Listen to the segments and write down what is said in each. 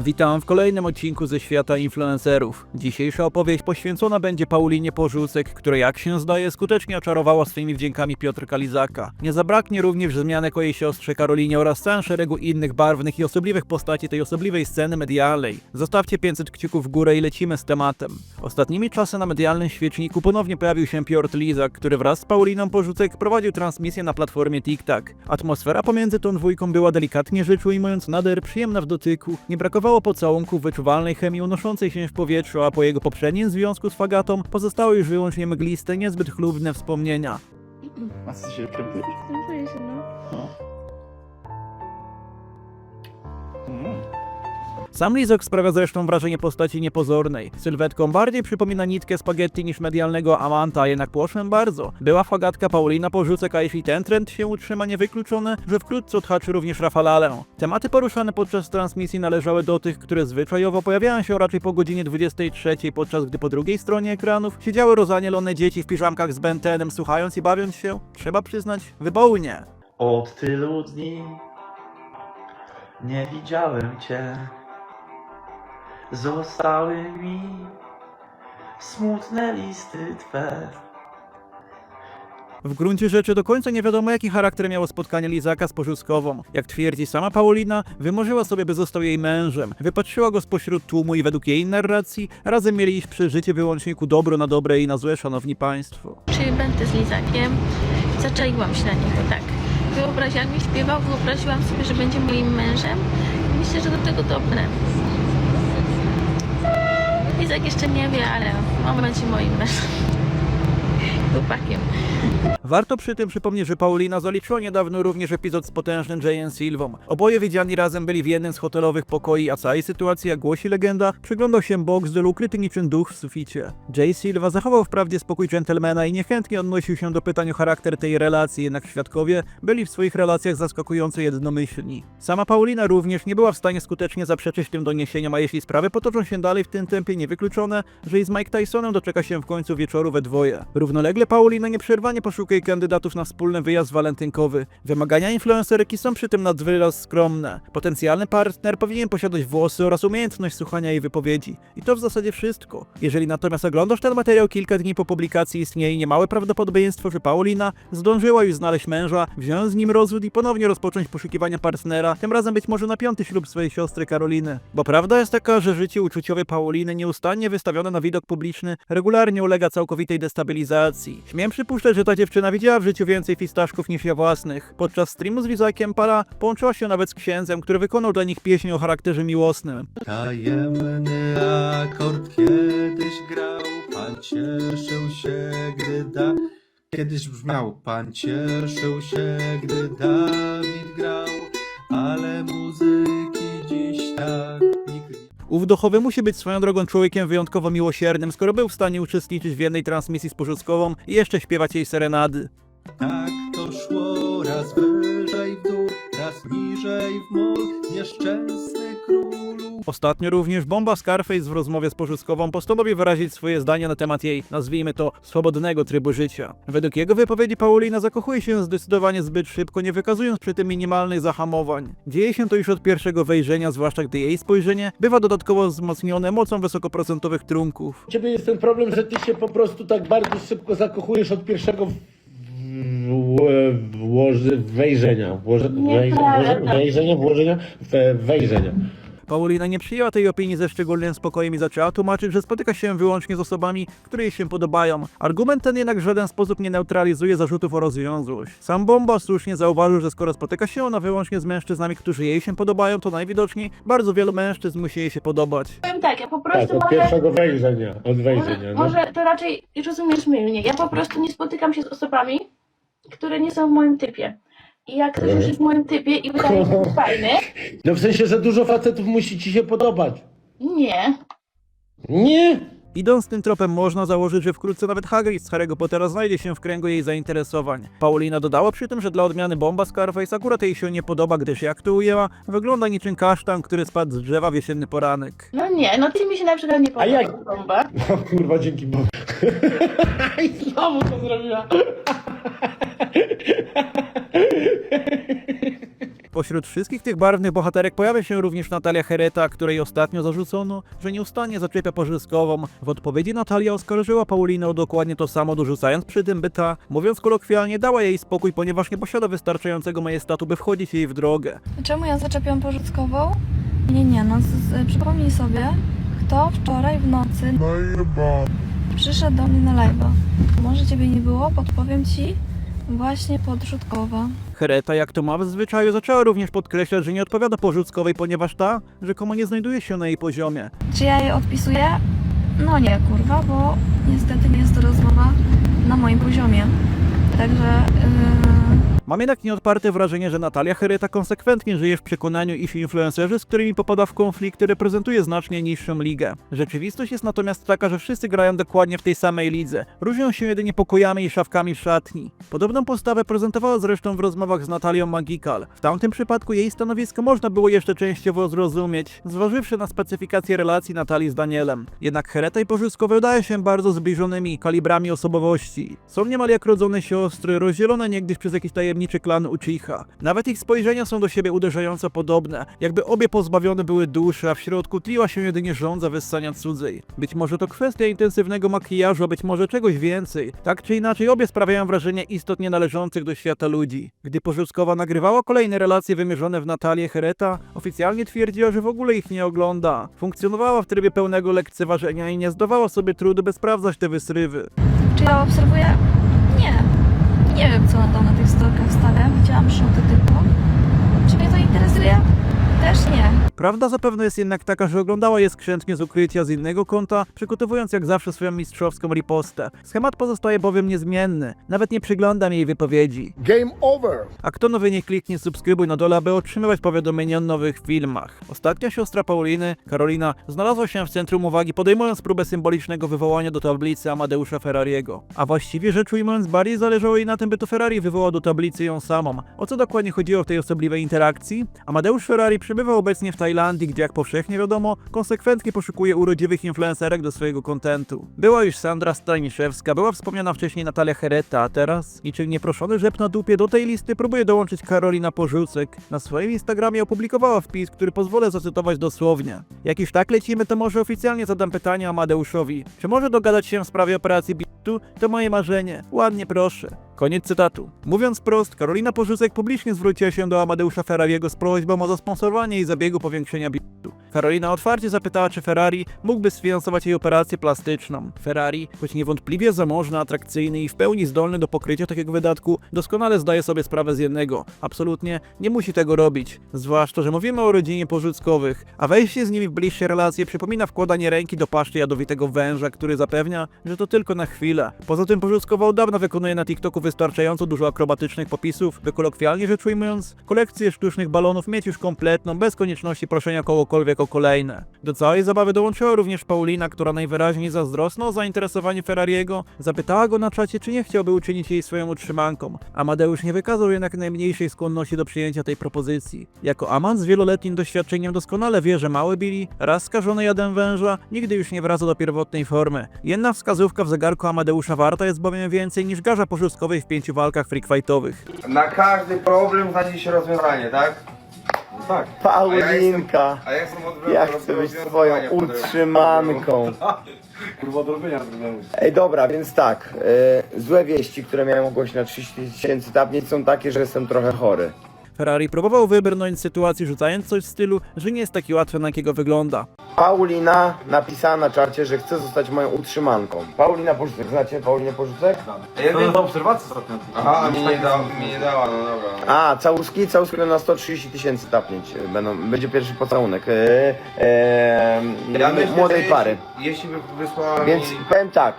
Witam w kolejnym odcinku ze świata influencerów. Dzisiejsza opowieść poświęcona będzie Paulinie Porzucek, która jak się zdaje skutecznie oczarowała swoimi wdziękami Piotrka Lizaka. Nie zabraknie również wzmianek o jej siostrze Karolinie oraz całym szeregu innych barwnych i osobliwych postaci tej osobliwej sceny medialnej. Zostawcie 500 kciuków w górę i lecimy z tematem. Ostatnimi czasy na medialnym świeczniku ponownie pojawił się Piotr Lizak, który wraz z Pauliną Porzucek prowadził transmisję na platformie TikTok. Atmosfera pomiędzy tą dwójką była delikatnie rzecz ujmując nader przyjemna w dotyku. Nie brakowało pocałunków, wyczuwalnej chemii unoszącej się w powietrzu, a po jego poprzednim związku z Fagatą pozostały już wyłącznie mgliste, niezbyt chlubne wspomnienia. A co się, no. No. Mm. Sam Lizok sprawia zresztą wrażenie postaci niepozornej. Sylwetką bardziej przypomina nitkę spaghetti niż medialnego Amanta, jednak płoszem bardzo. Była fagatka Paulina Porzucek, a jeśli ten trend się utrzyma, niewykluczone, że wkrótce odhaczy również Rafalalę. Tematy poruszane podczas transmisji należały do tych, które zwyczajowo pojawiają się raczej po godzinie 23, podczas gdy po drugiej stronie ekranów siedziały rozanielone dzieci w piżamkach z Bentenem, słuchając i bawiąc się, trzeba przyznać, wybołnie. Od tylu dni nie widziałem cię. Zostały mi smutne listy twe. W gruncie rzeczy do końca nie wiadomo jaki charakter miało spotkanie Lizaka z Porzuckową. Jak twierdzi sama Paulina, wymarzyła sobie by został jej mężem. Wypatrzyła go spośród tłumu i według jej narracji razem mieli iść przeżycie wyłącznie ku dobru na dobre i na złe, szanowni państwo. Czy będę z lizakiem? Zaczaiłam się na niego, tak. Wyobraziłam, jak śpiewał, wyobraziłam sobie, że będzie moim mężem. I myślę, że do tego dobre. Lizak jeszcze nie wie, ale on będzie moim mężem. Chłopakiem. Warto przy tym przypomnieć, że Paulina zaliczyła niedawno również epizod z potężnym Jayem Silvą. Oboje widziani razem byli w jednym z hotelowych pokoi, a całej sytuacji, jak głosi legenda, przyglądał się Boxdel ukryty niczym duch w suficie. Jay Silva zachował wprawdzie spokój dżentelmena i niechętnie odnosił się do pytań o charakter tej relacji, jednak świadkowie byli w swoich relacjach zaskakująco jednomyślni. Sama Paulina również nie była w stanie skutecznie zaprzeczyć tym doniesieniom, a jeśli sprawy potoczą się dalej w tym tempie, niewykluczone, że i z Mike Tysonem doczeka się w końcu wieczoru we dwoje. Równolegle Paulina nieprzerwanie poszukuje kandydatów na wspólny wyjazd walentynkowy. Wymagania influencerki są przy tym nad wyraz skromne. Potencjalny partner powinien posiadać włosy oraz umiejętność słuchania jej wypowiedzi. I to w zasadzie wszystko. Jeżeli natomiast oglądasz ten materiał kilka dni po publikacji, istnieje niemałe prawdopodobieństwo, że Paulina zdążyła już znaleźć męża, wziąć z nim rozwód i ponownie rozpocząć poszukiwania partnera, tym razem być może na piąty ślub swojej siostry Karoliny. Bo prawda jest taka, że życie uczuciowe Pauliny, nieustannie wystawione na widok publiczny, regularnie ulega całkowitej destabilizacji. Śmiem przypuszczać, że ta dziewczyna widziała w życiu więcej fistaszków niż ja własnych. Podczas streamu z Lizakiem para połączyła się nawet z księdzem, który wykonał dla nich pieśń o charakterze miłosnym. Tajemny akord kiedyś grał, pan cieszył się, gdy da... Kiedyś brzmiał, pan cieszył się, gdy Dawid grał, ale muzyki dziś tak. Ów duchowy musi być swoją drogą człowiekiem wyjątkowo miłosiernym, skoro był w stanie uczestniczyć w jednej transmisji z Porzuckową i jeszcze śpiewać jej serenady. Tak to szło, raz wyżej w dół, raz niżej w mur, nieszczęsny Ostatnio również Bomba Scarface w rozmowie z Porzuckową postanowił wyrazić swoje zdanie na temat jej, nazwijmy to, swobodnego trybu życia. Według jego wypowiedzi Paulina zakochuje się zdecydowanie zbyt szybko, nie wykazując przy tym minimalnych zahamowań. Dzieje się to już od pierwszego wejrzenia, zwłaszcza gdy jej spojrzenie bywa dodatkowo wzmocnione mocą wysokoprocentowych trunków. Ciebie jest ten problem, że ty się po prostu tak bardzo szybko zakochujesz od pierwszego włoży, wejrzenia. Włoże, włoże, wejrzenia, włożenia, we, wejrzenia. Paulina nie przyjęła tej opinii ze szczególnym spokojem i zaczęła tłumaczyć, że spotyka się wyłącznie z osobami, które jej się podobają. Argument ten jednak w żaden sposób nie neutralizuje zarzutów o rozwiązłość. Sam Bomba słusznie zauważył, że skoro spotyka się ona wyłącznie z mężczyznami, którzy jej się podobają, to najwidoczniej bardzo wielu mężczyzn musi jej się podobać. Powiem tak, ja po Tak, prostu od może, pierwszego wejrzenia, od może, wejrzenia. No. może to raczej rozumiesz mylnie. Ja po prostu nie spotykam się z osobami, które nie są w moim typie. I jak ktoś już jest w moim typie i wydaje mi się fajny, no w sensie, że dużo facetów musi ci się podobać. nie. Nie! Idąc tym tropem można założyć, że wkrótce nawet Hagrid z Harry'ego Pottera znajdzie się w kręgu jej zainteresowań. Paulina dodała przy tym, że dla odmiany bomba Scarface akurat jej się nie podoba, gdyż jak to ujęła, wygląda niczym kasztan, który spadł z drzewa w jesienny poranek. No nie, no ty mi się na przykład nie podoba. jak? Bomba. O kurwa, dzięki Bogu. I znowu to zrobiła. Pośród wszystkich tych barwnych bohaterek pojawia się również Natalia Hereta, której ostatnio zarzucono, że nieustannie zaczepia Porzyskową. W odpowiedzi Natalia oskarżyła Paulinę o dokładnie to samo, dorzucając przy tym by ta, mówiąc kolokwialnie, dała jej spokój, ponieważ nie posiada wystarczającego majestatu, by wchodzić jej w drogę. Czemu ja zaczepiam porzuckową? Nie, nie, no z, z, przypomnij sobie, kto wczoraj w nocy przyszedł do mnie na live'a. Może ciebie nie było, podpowiem ci, właśnie podrzutkowa. Hereta, jak to ma w zwyczaju, zaczęła również podkreślać, że nie odpowiada Porzuckowej, ponieważ ta rzekomo nie znajduje się na jej poziomie. Czy ja jej odpisuję? No nie, kurwa, bo niestety nie jest to rozmowa na moim poziomie. Także yy, Mam jednak nieodparte wrażenie, że Natalia Hereta konsekwentnie żyje w przekonaniu, iż influencerzy, z którymi popada w konflikty, reprezentuje znacznie niższą ligę. Rzeczywistość jest natomiast taka, że wszyscy grają dokładnie w tej samej lidze. Różnią się jedynie pokojami i szafkami w szatni. Podobną postawę prezentowała zresztą w rozmowach z Natalią Magikal. W tamtym przypadku jej stanowisko można było jeszcze częściowo zrozumieć, zważywszy na specyfikację relacji Natalii z Danielem. Jednak Hereta i Porzysko wydają się bardzo zbliżonymi kalibrami osobowości. Są niemal jak rodzone siostry, rozdzielone niegdyś przez jakiś tajemniczy klan Uchiha. Nawet ich spojrzenia są do siebie uderzająco podobne, jakby obie pozbawione były duszy, a w środku tliła się jedynie żądza wyssania cudzej. Być może to kwestia intensywnego makijażu, a być może czegoś więcej. Tak czy inaczej, obie sprawiają wrażenie istot nienależących do świata ludzi. Gdy Porzuckowa nagrywała kolejne relacje wymierzone w Natalię Hereta, oficjalnie twierdziła, że w ogóle ich nie ogląda. Funkcjonowała w trybie pełnego lekceważenia i nie zdawała sobie trudu, by sprawdzać te wysrywy. czy ja obserwuję? Nie. Wiem, co ona tam na tych storkach stawia. Widziałam szoty tylko. Czy mnie to interesuje? Też nie. Prawda zapewne jest jednak taka, że oglądała je skrzętnie z ukrycia z innego konta, przygotowując jak zawsze swoją mistrzowską ripostę. Schemat pozostaje bowiem niezmienny, nawet nie przyglądam jej wypowiedzi. Game over. A kto nowy nie kliknie subskrybuj na dole, aby otrzymywać powiadomienia o nowych filmach. Ostatnia siostra Pauliny, Karolina, znalazła się w centrum uwagi, podejmując próbę symbolicznego wywołania do tablicy Amadeusza Ferrariego. A właściwie rzecz ujmując, bardziej zależało jej na tym, by to Ferrari wywołał do tablicy ją samą. O co dokładnie chodziło w tej osobliwej interakcji? Amadeusz Ferrari przebywa obecnie w Tajlandii, gdzie jak powszechnie wiadomo, konsekwentnie poszukuje urodziwych influencerek do swojego kontentu. Była już Sandra Staniszewska, była wspomniana wcześniej Natalia Hereta, a teraz, niczym nieproszony rzep na dupie, do tej listy próbuje dołączyć Karolina Porzucek. Na swoim Instagramie opublikowała wpis, który pozwolę zacytować dosłownie. Jak już tak lecimy, to może oficjalnie zadam pytanie Amadeuszowi. Czy może dogadać się w sprawie operacji Bitu? To moje marzenie. Ładnie proszę. Koniec cytatu. Mówiąc prost, Karolina Porzucek publicznie zwróciła się do Amadeusza Ferrariego z prośbą o zasponsorowanie jej zabiegu powiększenia bitu. Karolina otwarcie zapytała, czy Ferrari mógłby sfinansować jej operację plastyczną. Ferrari, choć niewątpliwie zamożny, atrakcyjny i w pełni zdolny do pokrycia takiego wydatku, doskonale zdaje sobie sprawę z jednego. Absolutnie nie musi tego robić. Zwłaszcza, że mówimy o rodzinie porzuckowych, a wejście z nimi w bliższe relacje przypomina wkładanie ręki do paszczy jadowitego węża, który zapewnia, że to tylko na chwilę. Poza tym Porzuckowa od dawna wykonuje na TikToku wystarczająco dużo akrobatycznych popisów, by kolokwialnie rzecz ujmując, kolekcję sztucznych balonów mieć już kompletną, bez konieczności proszenia kogokolwiek o kolejne. Do całej zabawy dołączyła również Paulina, która najwyraźniej zazdrosna o zainteresowanie Ferrariego, zapytała go na czacie, czy nie chciałby uczynić jej swoją utrzymanką. Amadeusz nie wykazał jednak najmniejszej skłonności do przyjęcia tej propozycji. Jako amant z wieloletnim doświadczeniem doskonale wie, że mały Billy, raz skażony jadem węża, nigdy już nie wraca do pierwotnej formy. Jedna wskazówka w zegarku Amadeusza warta jest bowiem więcej niż garza pożyczkowej w pięciu walkach freakfightowych. Na każdy problem znajdzie się rozwiązanie, tak? Tak. Paulinka, A ja jestem od ja chcę być twoją utrzymanką. Kurwa do robienia problemu. Ej, dobra, więc tak. E, złe wieści, które miałem ogłosić na 30 tysięcy tapnic są takie, że jestem trochę chory. Ferrari próbował wybrnąć z sytuacji, rzucając coś w stylu, że nie jest taki łatwy, na jakiego wygląda. Paulina napisała na czacie, że chce zostać moją utrzymanką. Paulina Porzucek, znacie Paulinę Porzucek? Ja wiem, obserwacji ostatnio. Aha, a mi nie, da, mi nie dała, no dobra. A, całuski, całuski na 130 tysięcy tapnięć będą, będzie pierwszy pocałunek e, e, Ja myślę, młodej że pary. Jeśli, jeśli by wysłała Więc mi... powiem tak,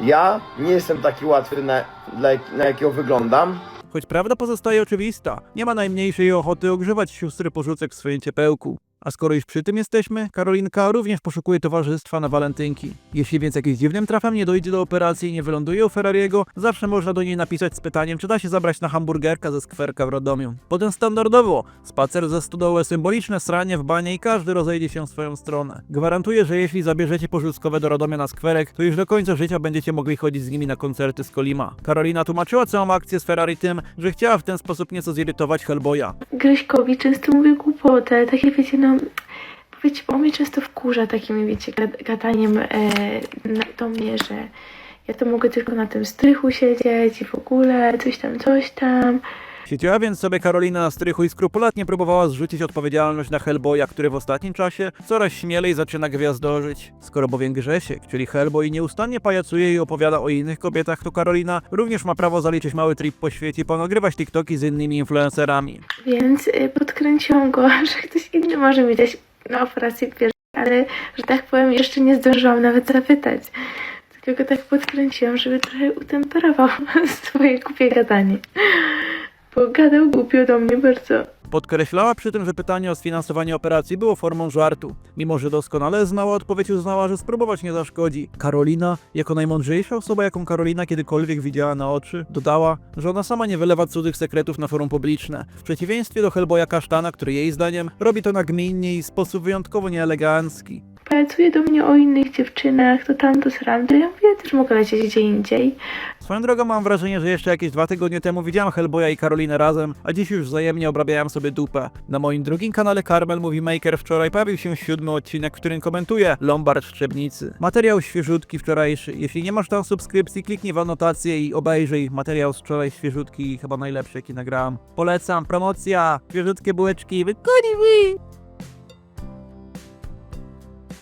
ja nie jestem taki łatwy, na, dla, na jakiego wyglądam. Choć prawda pozostaje oczywista, nie ma najmniejszej ochoty ogrzewać siostry porzucek w swoim ciepełku. A skoro już przy tym jesteśmy, Karolinka również poszukuje towarzystwa na walentynki. Jeśli więc jakimś dziwnym trafem nie dojdzie do operacji i nie wyląduje u Ferrariego, zawsze można do niej napisać z pytaniem, czy da się zabrać na hamburgerka ze skwerka w Radomiu. Potem standardowo, spacer ze stodoły, symboliczne sranie w banie i każdy rozejdzie się w swoją stronę. Gwarantuję, że jeśli zabierzecie pożyczkowe do Radomia na skwerek, to już do końca życia będziecie mogli chodzić z nimi na koncerty z Kolima. Karolina tłumaczyła całą akcję z Ferrari tym, że chciała w ten sposób nieco zirytować Hellboya. Grześkowi często mówię głupotę, takie wiecie, no... Wiecie, mnie często wkurza takim, wiecie, gadaniem e, na, do mnie, że ja to mogę tylko na tym strychu siedzieć i w ogóle coś tam, coś tam. Siedziała więc sobie Karolina na strychu i skrupulatnie próbowała zrzucić odpowiedzialność na Hellboya, który w ostatnim czasie coraz śmielej zaczyna gwiazdorzyć. Skoro bowiem Grzesiek, czyli Hellboy, nieustannie pajacuje i opowiada o innych kobietach, to Karolina również ma prawo zaliczyć mały trip po świecie i ponagrywać TikToki z innymi influencerami. Więc y, podkręciłam go, że ktoś inny może mi dać na operację piersi, ale, że tak powiem, jeszcze nie zdążyłam nawet zapytać. Tylko go tak podkręciłam, żeby trochę utemperował swoje głupie gadanie. Bo gadał głupio do mnie bardzo. Podkreślała przy tym, że pytanie o sfinansowanie operacji było formą żartu. Mimo, że doskonale znała odpowiedź, uznała, że spróbować nie zaszkodzi. Karolina, jako najmądrzejsza osoba, jaką Karolina kiedykolwiek widziała na oczy, dodała, że ona sama nie wylewa cudzych sekretów na forum publiczne. W przeciwieństwie do Hellboya Kasztana, który jej zdaniem robi to nagminnie i w sposób wyjątkowo nieelegancki. Pracuje do mnie o innych dziewczynach, to tam, to sram, to ja mówię, ja też mogę lecieć gdzie indziej. Swoją drogą mam wrażenie, że jeszcze jakieś dwa tygodnie temu widziałem Hellboya i Karolinę razem, a dziś już wzajemnie obrabiałem sobie dupę. Na moim drugim kanale Carmel Movie Maker wczoraj pojawił się siódmy odcinek, w którym komentuję Lombard Szczebnicy. Materiał świeżutki wczorajszy. Jeśli nie masz tam subskrypcji, kliknij w anotację i obejrzyj materiał z wczoraj świeżutki, chyba najlepszy jaki nagrałem. Polecam, promocja, świeżutkie bułeczki, wykoni mi!